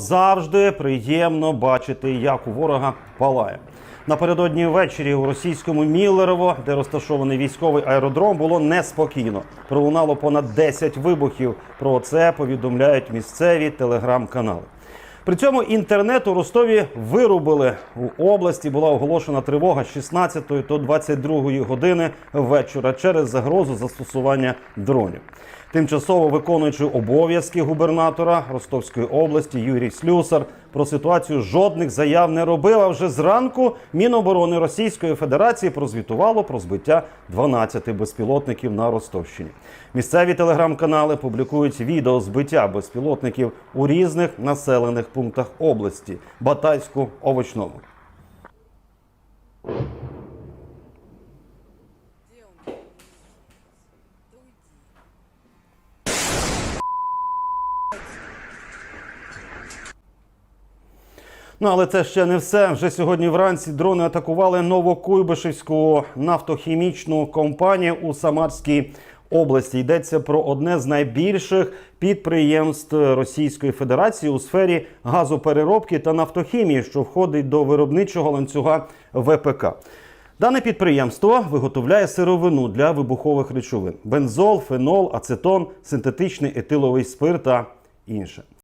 Завжди приємно бачити, як у ворога палає. Напередодні ввечері у російському Міллерово, де розташований військовий аеродром, було неспокійно. Пролунало понад 10 вибухів. Про це повідомляють місцеві телеграм-канали. При цьому інтернет у Ростові вирубили. У області була оголошена тривога з 16 до 22 години вечора через загрозу застосування дронів. Тимчасово виконуючий обов'язки губернатора Ростовської області Юрій Слюсар про ситуацію жодних заяв не робив. А вже зранку Міноборони Російської Федерації прозвітувало про збиття 12 безпілотників на Ростовщині. Місцеві телеграм-канали публікують відео збиття безпілотників у різних населених пунктах області Батайську, Овочному. Ну але це ще не все. Вже сьогодні вранці дрони атакували Новокуйбишевську нафтохімічну компанію у Самарській області. Йдеться про одне з найбільших підприємств Російської Федерації у сфері газопереробки та нафтохімії, що входить до виробничого ланцюга ВПК. Дане підприємство виготовляє сировину для вибухових речовин: бензол, фенол, ацетон, синтетичний етиловий спирт та інше.